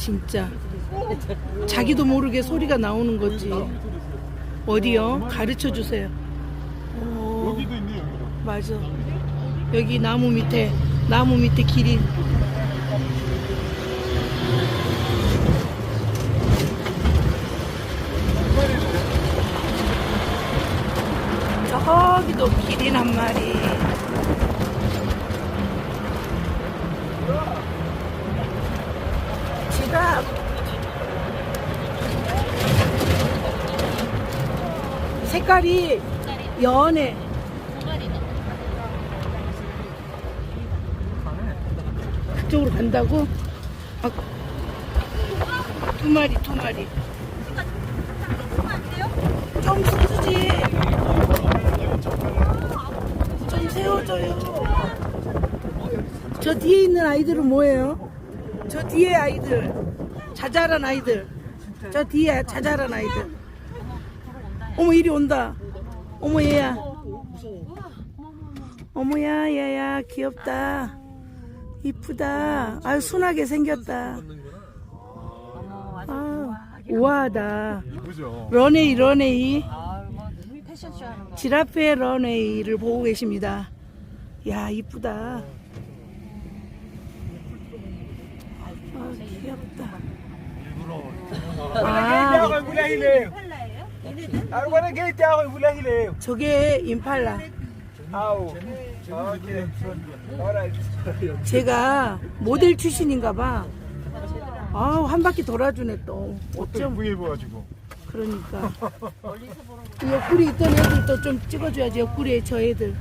진짜 자기도 모르게 소리가 나오는 거지. 어디요? 가르쳐 주세요. 오, 여기도 있네 여기도. 맞아. 여기 나무 밑에 나무 밑에 기린. 저기도 기린 한 마리. 지갑. 색깔이 연해. 그쪽으로 간다고? 아, 두 마리, 두 마리. 좀 서주지. 좀 세워줘요. 저 뒤에 있는 아이들은 뭐예요? 저 뒤에 아이들. 자잘한 아이들. 저 뒤에 자잘한 아이들. 어머, 이리 온다. 어머, 얘야. 어머야, 얘야, 귀엽다. 이쁘다. 아유, 순하게 생겼다. 아, 우아하다. 런웨이, 런웨이. 아. 지라페 런웨이를 보고 계십니다. 야, 이쁘다. 아, 귀엽다. 아, 저게 임팔라. 제가 모델 출신인가 봐. 아우, 한 바퀴 돌아주네, 또. 어쩜. 그러니까. 옆구리 있던 애들도 좀 찍어줘야지, 옆구리에 저 애들.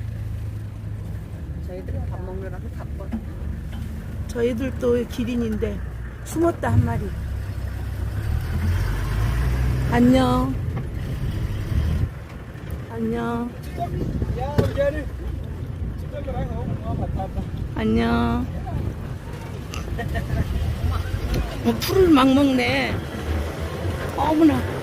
저희들은 밥 먹느라고 바빠. 저 애들도 기린인데 숨었다 한 마리. 안녕. 안녕. 안녕. 어, 풀을 막 먹네. 어머나.